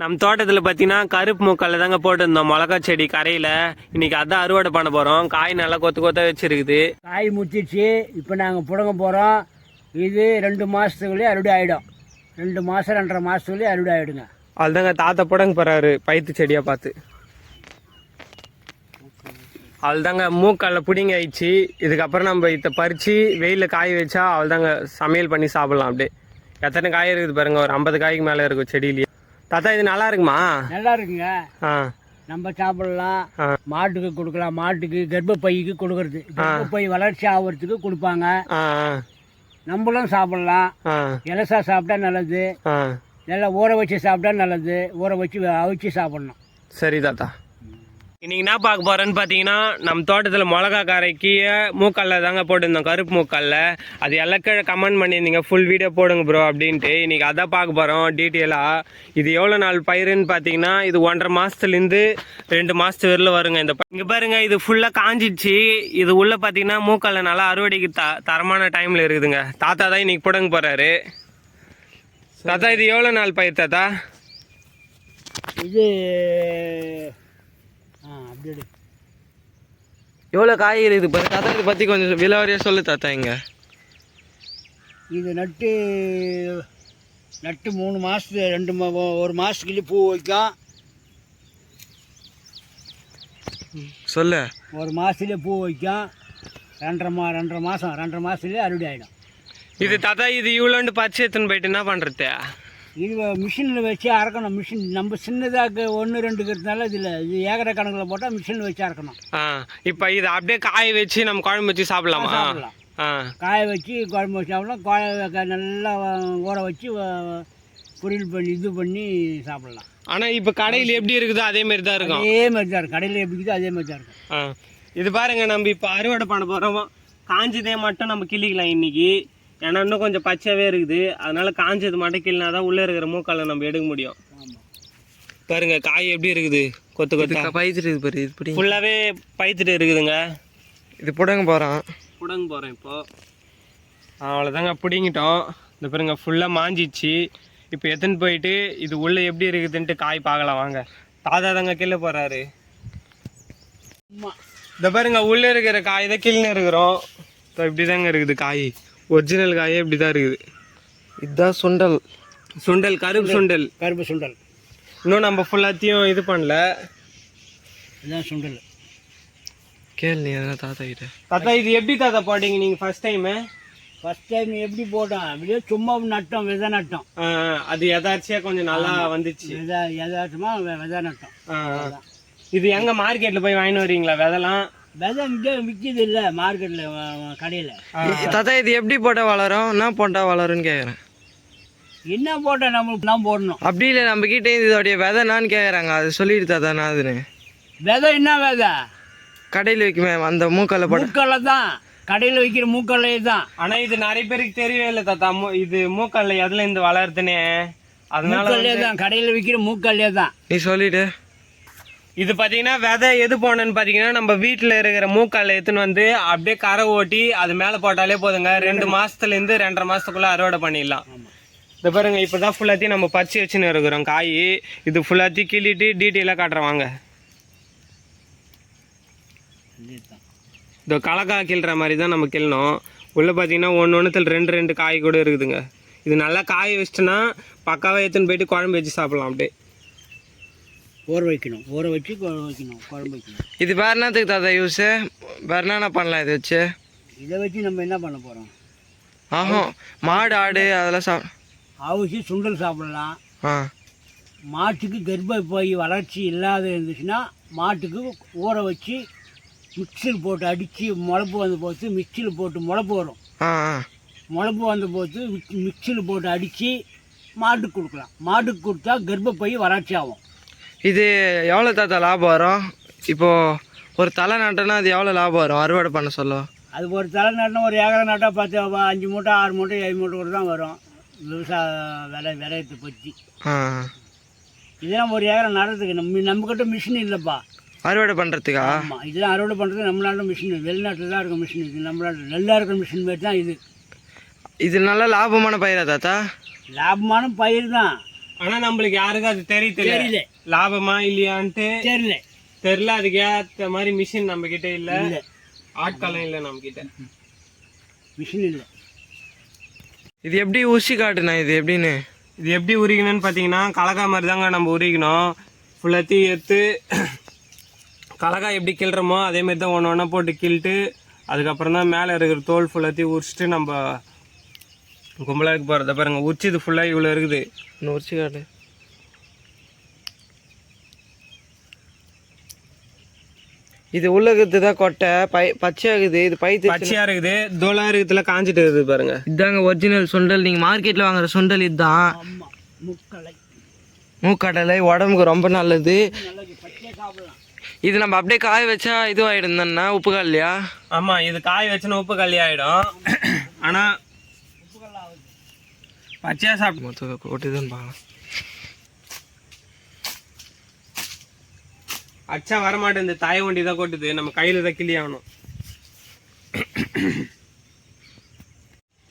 நம்ம தோட்டத்தில் பார்த்தீங்கன்னா கருப்பு மூக்கல்ல தாங்க போட்டிருந்தோம். மிளகா செடி கரையில். இன்னைக்கு அதான் அறுவடை பண்ண போகிறோம் காய் நல்லா கொத்து கொத்த வச்சிருக்குது. காய் முத்திடுச்சு இப்போ நாங்கள் புடங்க போகிறோம் இது ரெண்டு மாதத்துக்குள்ளேயே அறுவடை ஆகிடும் ரெண்டு மாதம் ரெண்டரை மாதத்துக்குள்ளேயே அறுவடை ஆகிடுங்க அதுதாங்க தாத்தா புடங்க போகிறாரு பைத்து செடியாக பார்த்து. அவள்தாங்க மூக்கல்ல புடிங்க ஆயிடுச்சு. இதுக்கப்புறம் நம்ம இதை பறித்து வெயிலில் காய வச்சா அவள்தாங்க சமையல் பண்ணி சாப்பிடலாம் அப்படியே. எத்தனை காய் இருக்குது பாருங்க. ஒரு ஐம்பது காய்க்கு மேலே இருக்கும் செடியிலேயே. தாத்தா இது நல்லா இருக்குமா? நல்லா இருக்குங்க. ஆ. நம்ம சாப்பிடலாம். மாட்டுக்கு கொடுக்கலாம். மாட்டுக்கு கர்ப்பப்பைக்கு கொடுக்கறது. கர்ப்பப்பை வளர்ச்சி ஆகிறதுக்கு கொடுப்பாங்க. நம்மளும் சாப்பிடலாம். இலசா சாப்பிட்டா நல்லது. நல்லா ஊற வச்சு சாப்பிட்டா நல்லது. ஊற வச்சு அவிச்சு சாப்பிடணும். சரி தாத்தா. இன்றைக்கி என்ன பார்க்க போகிறேன்னு பார்த்தீங்கன்னா நம்ம தோட்டத்தில் மிளகா கரைக்கிய மூக்கல்ல தாங்க போட்டிருந்தோம் கருப்பு மூக்கல்ல. அது எல்லாம் கமெண்ட் பண்ணியிருந்தீங்க ஃபுல் வீடியோ போடுங்க ப்ரோ அப்படின்ட்டு. இன்றைக்கி அதான் பார்க்க போகிறோம் டீட்டெயிலாக இது எவ்வளோ நாள் பயிருன்னு பார்த்தீங்கன்னா இது ஒன்றரை மாதத்துலேருந்து ரெண்டு மாதத்து வரல வருங்க இந்த இங்கே பாருங்கள் இது ஃபுல்லாக காஞ்சிடுச்சு. இது உள்ளே பார்த்தீங்கன்னா மூக்கல்ல நல்லா அறுவடைக்கு த தரமான டைமில் இருக்குதுங்க. தாத்தா தான் இன்னைக்கு போடங்க போகிறாரு தாத்தா இது எவ்வளோ நாள் பயிர் தாத்தா? இது எடு. எவ்வளோ காய் இருக்குது பாரு தாத்தா இதை பற்றி கொஞ்சம் விலாவரியாக சொல்லு தாத்தா இங்க. இது நட்டு நட்டு மூணு மாதத்து ரெண்டு மா ஒரு மாதத்துக்குள்ளே பூ வைக்கும். சொல்லு. ஒரு மாதத்துலேயே பூ வைக்கும். ரெண்டரை மா ரெண்டரை மாதம் ரெண்டரை மாதத்துலேயே அறுவடை ஆகிடும் இது தாத்தா இது இவ்வளோண்டு பச்சை எடுத்துன்னு போயிட்டு என்ன பண்ணுறது இது மிஷினில் வச்சு அறக்கணும். மிஷின் நம்ம சின்னதாக ஒன்று ரெண்டுக்கு இருந்தாலும் இதில் இது ஏக்கரை கணக்கில் போட்டால் மிஷினில் வச்சு அறக்கணும். ஆ இப்போ இது அப்படியே காய வச்சு நம்ம குழம்பு வச்சு சாப்பிடலாமா? சாப்பிடலாம். காய வச்சு குழம்பு வச்சு சாப்பிடலாம். காய நல்லா ஊற வச்சு பொரியல் பண்ணி இது பண்ணி சாப்பிடலாம். ஆனால் இப்போ கடையில் எப்படி இருக்குதோ அதே மாதிரி தான் இருக்கும். அதே மாதிரி தான் இருக்கும். கடையில் எப்படி இருக்குதோ அதே மாதிரி தான் இருக்கும். இது பாருங்க நம்ம இப்போ அறுவடை பண்ண போகிறோம் காஞ்சதே மட்டும் நம்ம கிள்ளிக்கலாம் இன்னைக்கு. ஏன்னா இன்னும் கொஞ்சம் பச்சையாகவே இருக்குது. அதனால காஞ்சது மட்டும் கிள்ளினா தான் உள்ளே இருக்கிற மூக்கால நம்ம எடுக்க முடியும். ஆமாம் பாருங்க காய் எப்படி இருக்குது? கொத்து கொத்தா. பயிற்றுது பாரு இது பிடி ஃபுல்லாகவே பைத்துட்டு இருக்குதுங்க. இது புடங்க போகிறான் புடங்க போகிறேன் இப்போ. அவ்வளோதாங்க பிடிங்கிட்டோம். இந்த பாருங்க ஃபுல்லாக மாஞ்சிச்சு. இப்போ எடுத்துன்னு போயிட்டு இது உள்ளே எப்படி இருக்குதுன்ட்டு காய் பார்க்கலாம் வாங்க. தாத்தா தாங்க கீழே போகிறாரு. இந்த பாருங்க உள்ளே இருக்கிற காய் தான் கீழே இருக்கிறோம். இப்போ இப்படி தாங்க இருக்குது காய். ஒரிஜினல் காயே இப்படி தான் இருக்குது. இதுதான் சுண்டல். சுண்டல் கருப்பு சுண்டல். கருப்பு சுண்டல். இன்னும் நம்ம ஃபுல்லாத்தையும் இது பண்ணல. இதுதான் சுண்டல். கேளு நீ எதனா தாத்தா கிட்ட. தாத்தா இது எப்படி தாத்தா போட்டீங்க நீங்கள் ஃபர்ஸ்ட் டைமு ஃபஸ்ட் டைம் எப்படி போட்டோம்? அப்படியே சும்மா நட்டோம் விதை நட்டோம். அது எதாச்சியாக கொஞ்சம் நல்லா வந்துச்சு. விதை எதாச்சுமா விதை நட்டோம். இது எங்க மார்க்கெட்ல போய் வாங்கிட்டு வரீங்களா? விதெல்லாம் விதை இங்கே விற்கிது இல்லை மார்க்கெட்டில் கடையில். தாத்தா இது எப்படி போட்டால் வளரும்? என்ன போட்டால் வளரும்னு கேட்குறேன் என்ன போட்டால் நம்மளுக்கு தான் போடணும். அப்படி இல்லை நம்ம கிட்டே இதோடைய விதை என்னான்னு கேட்குறாங்க அது சொல்லிட்டு தாத்தா நான் அதுன்னு. விதை என்ன விதை? கடையில் வைக்குமே அந்த மூக்கல்ல போட்ட. மூக்கல்ல தான். கடையில் வைக்கிற மூக்கல்லே தான். ஆனா இது நிறைய பேருக்கு தெரியவே இல்லை தாத்தா. மூ- இது மூக்கல்ல எதுல இருந்து வளருதுன்னு. அதனால தான். கடையில் விற்கிற மூக்கல்லே தான். நீ சொல்லிட்டு இது பாத்தீங்கன்னா விதை எது போனேன்னு பாத்தீங்கன்னா நம்ம வீட்டுல இருக்கிற மூக்கல்ல எடுத்துன்னு வந்து அப்படியே கரை ஓட்டி அது மேல போட்டாலே போதுங்க. ரெண்டு மாசத்துல இருந்து ரெண்டரை மாசத்துக்குள்ள அறுவடை பண்ணிடலாம். இந்த பாருங்க இப்பதான் ஃபுல்லாத்தையும் நம்ம பறிச்சு வச்சுன்னு இருக்கிறோம். காய் இது ஃபுல்லாத்தையும் கிள்ளிட்டு டீட்டெயிலாக காட்டுறேன் வாங்க. இந்த கலக்கா கிள்ற மாதிரி தான் நம்ம கிள்ளணும். உள்ளே பார்த்தீங்கன்னா ஒன்று ஒன்றுத்தில் ரெண்டு ரெண்டு காய் கூட இருக்குதுங்க. இது நல்லா காய வச்சிட்டோன்னா பக்காவாக எடுத்துன்னு போயிட்டு குழம்பு வச்சு சாப்பிடலாம் அப்படியே. ஊற வைக்கணும். ஊற வச்சு வைக்கணும். குழம்பு வைக்கணும். இது வேற என்னத்துக்கு தாத்தா யூஸு? வேற என்னென்ன பண்ணலாம் இதை வச்சு. இதை வச்சு நம்ம என்ன பண்ண போகிறோம் ஆஹா மாடு ஆடு அதெல்லாம் சாப் அவிச்சு சுண்டல் சாப்பிடலாம். ஆ. மாட்டுக்கு கர்ப்பப்பை வளர்ச்சி இல்லாத இருந்துச்சுன்னா மாட்டுக்கு ஊற வச்சு மிக்சியில் போட்டு அடித்து முளப்பு வந்து போட்டு மிக்சியில் போட்டு முளப்பு வரும். முளப்பு வந்து போட்டு மிக்சியில் போட்டு அடித்து மாட்டுக்கு கொடுக்கலாம். மாட்டுக்கு கொடுத்தா கர்ப்பப்பை வளர்ச்சி ஆகும். இது எவ்வளோ தாத்தா லாபம் வரும்? இப்போது ஒரு தலை நட்டோன்னா அது எவ்வளோ லாபம் வரும்? அறுவடை பண்ண சொல்ல. அது ஒரு தலை நட்டணும் ஒரு ஏக்கரை நட்டா பத்து அஞ்சு மூட்டை ஆறு மூட்டை ஏழு மூட்டை கூட தான் வரும். விவசாய விலை விளையத்தை பற்றி. இதெல்லாம் ஒரு ஏக்கரை நடுறதுக்கு நம்ம நம்மக்கிட்ட மிஷின் இல்லைப்பா. அறுவடை பண்ணுறதுக்கா ஆமாம் இதெல்லாம் அறுவடை பண்ணுறது நம்ம நாட்டு மிஷின் வெளிநாட்டில் தான் இருக்க மிஷின் இது நம்ம நாட்டில் நெல்லாக இருக்கிற மிஷின் மாதிரி தான் இது. இது நல்ல லாபமான பயிரா தாத்தா? லாபமான பயிர் தான். ஆனா நம்மளுக்கு யாருக்கும் அது தெரியல. தெரியல. லாபமா இல்லையான்ட்டு தெரியல. தெரியல. அதுக்கு ஏத்த மாதிரி மிஷின் நம்ம கிட்ட இல்ல. ஆட்களும் இல்ல நம்ம கிட்ட மிஷின் இல்லை. இது எப்படி ஊசி காட்டுண்ணா இது எப்படின்னு? இது எப்படி உரிக்கணும்னு பார்த்தீங்கன்னா கலக்கா மாதிரி தாங்க நம்ம உரிக்கணும். ஃபுல்லாத்தையும் எடுத்து கலக்கா எப்படி கிள்றோமோ அதே மாதிரி தான் ஒன்று ஒன்றா போட்டு கிள்ட்டு அதுக்கப்புறம் தான் மேலே இருக்கிற தோல் ஃபுல்லாத்தையும் உரிச்சிட்டு நம்ம கும்பலாக இருக்க போகிறத பாருங்க உரிச்சது ஃபுல்லாக இவ்வளோ இருக்குது. இன்னும் ஊசி காட்டு. இது உள்ள தான் கொட்டை பை பச்சையாகுது இது பை பச்சையாக இருக்குது. தோலாக இருக்கிறதுல காஞ்சிட்டு இருக்குது பாருங்க. இதாங்க ஒரிஜினல் சுண்டல். நீங்கள் மார்க்கெட்டில் வாங்குற சுண்டல் இதுதான். மூக்கடலை. உடம்புக்கு ரொம்ப நல்லது. இது நம்ம அப்படியே காய வச்சா இதுவாகிடும் தானே உப்பு கால்லையா? ஆமாம் இது காய வச்சுன்னா உப்பு கல்லி ஆகிடும் ஆனால் பச்சையாக சாப்பிட்டு மொத்தம் கொட்டுதுன்னு பார்க்கலாம் அச்சா வரமாட்டேன் இந்த தாய வண்டி தான் கொட்டுது. நம்ம கையில் தான் கிளி ஆகணும்.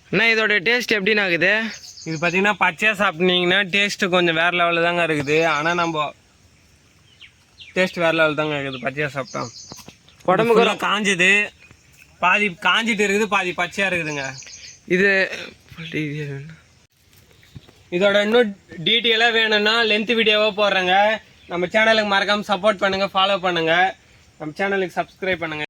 அண்ணா இதோட டேஸ்ட் எப்படின்னு ஆகுது இது பார்த்தீங்கன்னா பச்சையாக சாப்பிட்டீங்கன்னா டேஸ்ட்டு கொஞ்சம் வேறு லெவலில் தாங்க இருக்குது. ஆனால் நம்ம டேஸ்ட் வேறு லெவல் தாங்க இருக்குது பச்சையாக சாப்பிட்டா. உடம்புக்கு உடம்புக்கு காஞ்சுது. பாதி காஞ்சிட்டு இருக்குது பாதி பச்சையாக இருக்குதுங்க. இது இதோட இன்னும் டீட்டெயிலாக வேணும்னா லென்த் வீடியோவாக போடுறேங்க. நம்ம சேனலுக்கு மறக்காமல் சப்போர்ட் பண்ணுங்கள் ஃபாலோ பண்ணுங்கள் நம்ம சேனலுக்கு சப்ஸ்கிரைப் பண்ணுங்கள்